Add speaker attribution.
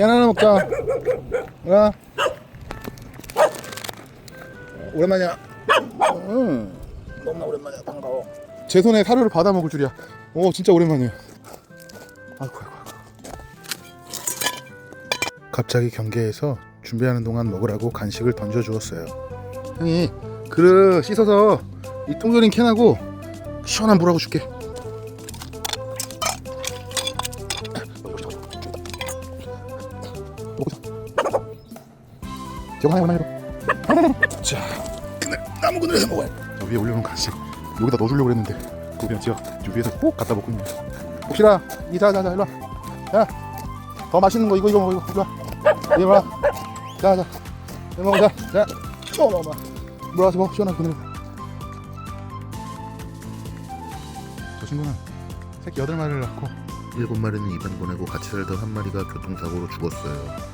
Speaker 1: 캔 하나 먹자. 야. 오랜만이야. 음. 너무나 오랜만이야. 반가워. 제 손에 사료를 받아 먹을 줄이야. 오, 진짜 오랜만이야. 아이고. 아이고. 갑자기 경계에서 준비하는 동안 먹으라고 간식을 던져 주었어요. 형이 그릇 씻어서 이 통조림 캔하고 시원한 물하고 줄게. 저거 하나 하나 자, 그늘 나무 그늘에서 먹어야. 저 위에 올려놓은 간식 여기다 넣어주려고 했는데 그거 그냥 지가 저 위에서 꼭 갖다 먹고 있네. 혹시나 이자자자 일로 와. 야, 더 맛있는 거 이거 이거 먹어 이거 일로 와. 이리 와. 자자. 자, 먹어 먹어. 물 와서 먹 시원한 그늘. 저 친구는 새끼 여덟 마리를 낳고
Speaker 2: 일곱 마리는 입양 보내고 같이 살던 한 마리가 교통사고로 죽었어요.